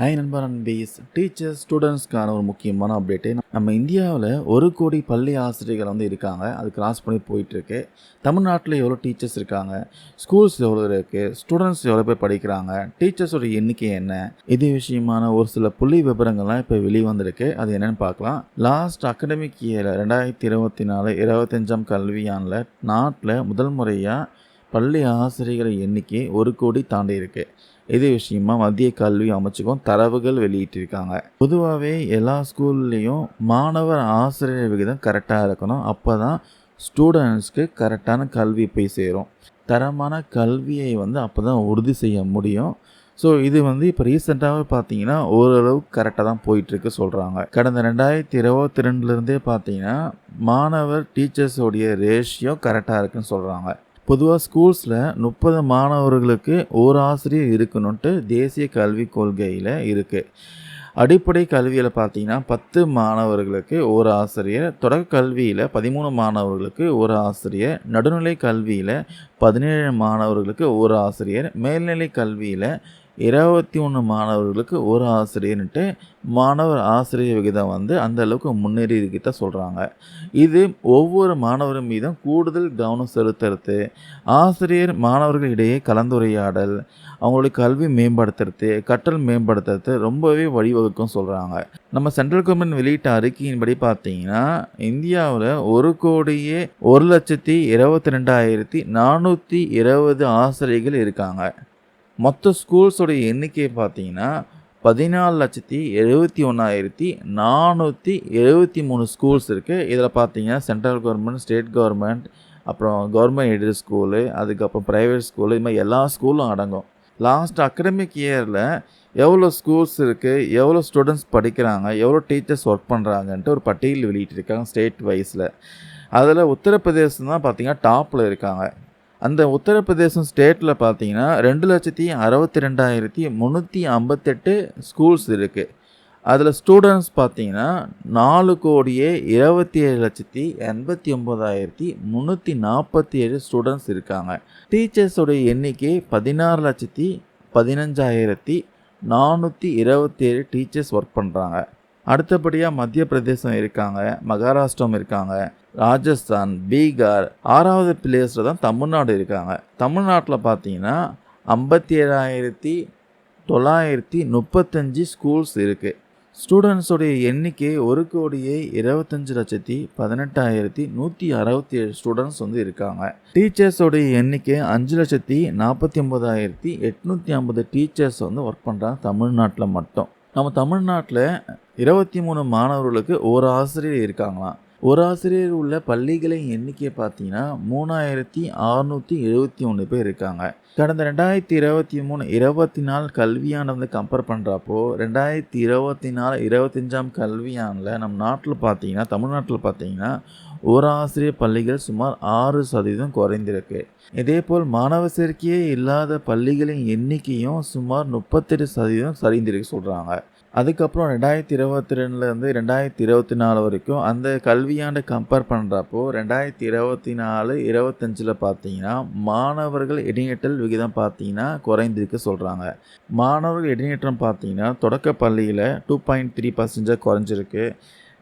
High நண்பர் அன்பீஸ் teachers ஸ்டூடெண்ட்ஸ்க்கான ஒரு முக்கியமான அப்டேட்டு நம்ம இந்தியாவில் ஒரு கோடி பள்ளி ஆசிரியர்கள் வந்து இருக்காங்க. அது கிராஸ் பண்ணி போயிட்டுருக்கு. தமிழ்நாட்டில் எவ்வளோ டீச்சர்ஸ் இருக்காங்க? ஸ்கூல்ஸ் எவ்வளோ இருக்குது ஸ்டூடெண்ட்ஸ் எவ்வளோ பேர் படிக்கிறாங்க? டீச்சர்ஸோட எண்ணிக்கை என்ன? இது விஷயமான ஒரு சில புள்ளி விவரங்கள்லாம் இப்போ வெளியே வந்திருக்கு அது என்னென்னு பார்க்கலாம். லாஸ்ட் அகடமிக் இயர் ரெண்டாயிரத்தி இருபத்தி நாலு இருபத்தஞ்சாம் கல்வியாண்டில் நாட்டில் முதல் முறையாக பள்ளி ஆசிரியர்கள் எண்ணிக்கை ஒரு கோடி தாண்டி இருக்கு. இது விஷயமா மத்திய கல்வி அமைச்சுக்கும் தரவுகள் வெளியிட்டிருக்காங்க. பொதுவாகவே எல்லா ஸ்கூல்லேயும் மாணவர் ஆசிரியர் விகிதம் கரெக்டாக இருக்கணும். அப்போ தான் ஸ்டூடெண்ட்ஸ்க்கு கரெக்டான கல்வி போய் சேரும். தரமான கல்வியை வந்து அப்போ தான் உறுதி செய்ய முடியும். ஸோ இது வந்து இப்போ ரீசெண்டாகவே பார்த்தீங்கன்னா ஓரளவுக்கு கரெக்டாக தான் போயிட்டுருக்கு சொல்கிறாங்க கடந்த ரெண்டாயிரத்தி இருபத்தி ரெண்டுலேருந்தே பார்த்தீங்கன்னா மாணவர் டீச்சர்ஸோடைய ரேஷியோ கரெக்டாக இருக்குன்னு சொல்கிறாங்க பொதுவாக ஸ்கூல்ஸில் முப்பது மாணவர்களுக்கு ஒரு ஆசிரியர் இருக்கணுன்ட்டு தேசிய கல்விக் கொள்கையில் இருக்குது அடிப்படை கல்வியில் பார்த்தீங்கன்னா பத்து மாணவர்களுக்கு ஒரு ஆசிரியர் தொடக்க கல்வியில் பதிமூணு மாணவர்களுக்கு ஒரு ஆசிரியர் நடுநிலை கல்வியில் பதினேழு மாணவர்களுக்கு ஒரு ஆசிரியர் மேல்நிலை கல்வியில் இருபத்தி ஒன்று மாணவர்களுக்கு ஒரு ஆசிரியர்ன்ட்டு மாணவர் ஆசிரியர் விகிதம் வந்து அந்த அளவுக்கு முன்னேறி இருக்கிட்ட சொல்கிறாங்க இது ஒவ்வொரு மாணவர் மீதும் கூடுதல் கவனம் செலுத்துறது ஆசிரியர் மாணவர்கள் இடையே கலந்துரையாடல் அவங்களுடைய கல்வி மேம்படுத்துறது கற்றல் மேம்படுத்துறது ரொம்பவே வழிவகுக்கும் சொல்கிறாங்க நம்ம சென்ட்ரல் கவர்மெண்ட் வெளியிட்ட அறிக்கையின்படி பார்த்தீங்கன்னா இந்தியாவில் ஒரு கோடியே ஒரு லட்சத்தி இருபத்தி ரெண்டாயிரத்தி நானூற்றி இருபது ஆசிரியர்கள் இருக்காங்க. மொத்த ஸ்கூல்ஸோட எண்ணிக்கை பார்த்தீங்கன்னா பதினாலு லட்சத்தி எழுபத்தி ஒன்றாயிரத்தி நானூற்றி எழுபத்தி மூணு ஸ்கூல்ஸ் இருக்குது இதில் பார்த்தீங்கன்னா சென்ட்ரல் கவர்மெண்ட் ஸ்டேட் கவர்மெண்ட் அப்புறம் கவர்மெண்ட் எய்டட் ஸ்கூலு அதுக்கப்புறம் ப்ரைவேட் ஸ்கூலு இது மாதிரி எல்லா ஸ்கூலும் அடங்கும். லாஸ்ட் அக்கடமிக் இயரில் எவ்வளோ ஸ்கூல்ஸ் இருக்குது எவ்வளோ ஸ்டூடெண்ட்ஸ் படிக்கிறாங்க எவ்வளோ டீச்சர்ஸ் ஒர்க் பண்ணுறாங்கன்ட்டு ஒரு பட்டியல் வெளியிட்டிருக்காங்க ஸ்டேட் வைஸில் அதில் உத்தரப்பிரதேசம் தான் பார்த்திங்கன்னா டாப்பில் இருக்காங்க. அந்த உத்தரப்பிரதேசம் ஸ்டேட்டில் பார்த்தீங்கன்னா ரெண்டு லட்சத்தி அறுபத்தி ரெண்டாயிரத்தி முந்நூற்றி ஐம்பத்தெட்டு ஸ்கூல்ஸ் இருக்குது அதில் ஸ்டூடெண்ட்ஸ் பார்த்தீங்கன்னா நாலு கோடியே இருபத்தி ஏழு லட்சத்தி எண்பத்தி ஒம்பதாயிரத்தி முந்நூற்றி நாற்பத்தி ஏழு ஸ்டூடெண்ட்ஸ் இருக்காங்க டீச்சர்ஸோடைய எண்ணிக்கை பதினாறு லட்சத்தி பதினஞ்சாயிரத்தி நானூற்றி இருபத்தி ஏழு டீச்சர்ஸ் ஒர்க் பண்ணுறாங்க அடுத்தபடியாக மத்திய பிரதேசம் இருக்காங்க மகாராஷ்டிரம் இருக்காங்க ராஜஸ்தான் பீகார் ஆறாவது பிளேஸில் தான் தமிழ்நாடு இருக்காங்க. தமிழ்நாட்டில் பார்த்தீங்கன்னா ஐம்பத்தி ஏழாயிரத்தி தொள்ளாயிரத்தி முப்பத்தஞ்சு ஸ்கூல்ஸ் இருக்குது ஸ்டூடெண்ட்ஸோடைய எண்ணிக்கை ஒரு கோடியே இருபத்தஞ்சு லட்சத்தி பதினெட்டாயிரத்தி நூற்றி அறுபத்தி ஏழு ஸ்டூடெண்ட்ஸ் வந்து இருக்காங்க. டீச்சர்ஸோடைய எண்ணிக்கை அஞ்சு லட்சத்தி நாற்பத்தி ஒம்பதாயிரத்தி எட்நூற்றி ஐம்பது டீச்சர்ஸ் வந்து ஒர்க் பண்ணுறாங்க தமிழ்நாட்டில் மட்டும். நம்ம தமிழ்நாட்டில் இருபத்தி மூணு மாணவர்களுக்கு ஒரு ஆசிரியர் இருக்காங்களாம். ஒரு ஆசிரியர் உள்ள பள்ளிகளின் எண்ணிக்கை பார்த்தீங்கன்னா மூணாயிரத்தி அறுநூற்றி எழுபத்தி ஒன்று பேர் இருக்காங்க. கடந்த ரெண்டாயிரத்தி இருபத்தி மூணு இருபத்தி நாலு கல்வியாண்டை வந்து கம்பேர் பண்ணுறப்போ ரெண்டாயிரத்தி இருபத்தி நாலு இருபத்தஞ்சாம் கல்வியாண்டில் நம்ம நாட்டில் பார்த்தீங்கன்னா தமிழ்நாட்டில் பார்த்தீங்கன்னா ஒரு ஆசிரியர் பள்ளிகள் சுமார் ஆறு சதவீதம் குறைந்திருக்கு. இதேபோல் மாணவ சேர்க்கையே இல்லாத பள்ளிகளின் எண்ணிக்கையும் சுமார் முப்பத்தெட்டு சதவீதம் சரிந்திருக்கு சொல்கிறாங்க அதுக்கப்புறம் ரெண்டாயிரத்தி இருபத்தி ரெண்டுலேருந்து ரெண்டாயிரத்தி இருபத்தி நாலு வரைக்கும் அந்த கல்வியாண்டை கம்பேர் பண்ணுறப்போ ரெண்டாயிரத்தி இருபத்தி நாலு இருபத்தஞ்சில் பார்த்தீங்கன்னா மாணவர்கள் இடைநிற்றல் விகிதம் பார்த்தீங்கன்னா குறைந்திருக்கு சொல்கிறாங்க மாணவர்கள் இடைநிற்றம் பார்த்தீங்கன்னா தொடக்க பள்ளியில் டூ பாயிண்ட் த்ரீ பர்சன்டேஜ் குறைஞ்சிருக்கு.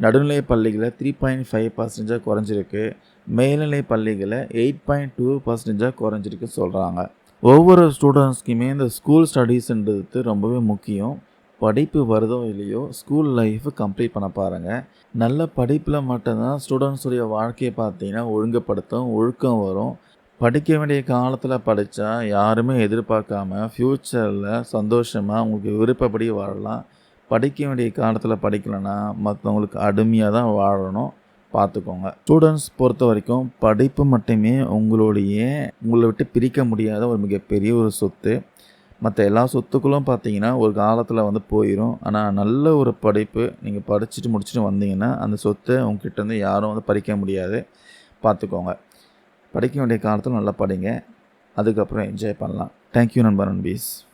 நடுநிலை பள்ளிகளில் த்ரீ பாயிண்ட் ஃபைவ் பர்சன்டேஜாக குறைஞ்சிருக்கு. மேல்நிலை பள்ளிகளில் எயிட் பாயிண்ட் டூ பர்சன்டேஜாக குறைஞ்சிருக்கு சொல்கிறாங்க ஒவ்வொரு ஸ்டூடெண்ட்ஸ்க்குமே இந்த ஸ்கூல் ஸ்டடீஸ்ன்றது ரொம்பவே முக்கியம். படிப்பு வருதோ இல்லையோ ஸ்கூல் லைஃப்பை கம்ப்ளீட் பண்ண பாருங்கள் நல்ல படிப்பில் மட்டும்தான் ஸ்டூடெண்ட்ஸுடைய வாழ்க்கையை பார்த்தீங்கன்னா ஒழுங்குபடுத்தும் ஒழுக்கம் வரும். படிக்க வேண்டிய காலத்தில் படித்தா யாருமே எதிர்பார்க்காம ஃப்யூச்சரில் சந்தோஷமாக உங்களுக்கு விருப்பப்படி வாழலாம். படிக்க வேண்டிய காலத்தில் படிக்கலைன்னா மற்றவங்களுக்கு அடிமையாக தான் வாழணும். பார்த்துக்கோங்க. ஸ்டூடெண்ட்ஸ் பொறுத்த வரைக்கும் படிப்பு மட்டுமே உங்களுடைய உங்களை விட்டு பிரிக்க முடியாத ஒரு மிகப்பெரிய ஒரு சொத்து. மற்ற எல்லா சொத்துக்களும் பார்த்தீங்கன்னா ஒரு காலத்தில் வந்து போயிடும் ஆனால் நல்ல ஒரு படிப்பு நீங்கள் படிச்சுட்டு முடிச்சுட்டு வந்தீங்கன்னா அந்த சொத்தை உங்ககிட்டருந்து யாரும் வந்து படிக்க முடியாது. பார்த்துக்கோங்க படிக்க வேண்டிய காலத்தில் நல்லா படிங்க. அதுக்கப்புறம் என்ஜாய் பண்ணலாம். தேங்க்யூ நண்பர் நண்பீஸ்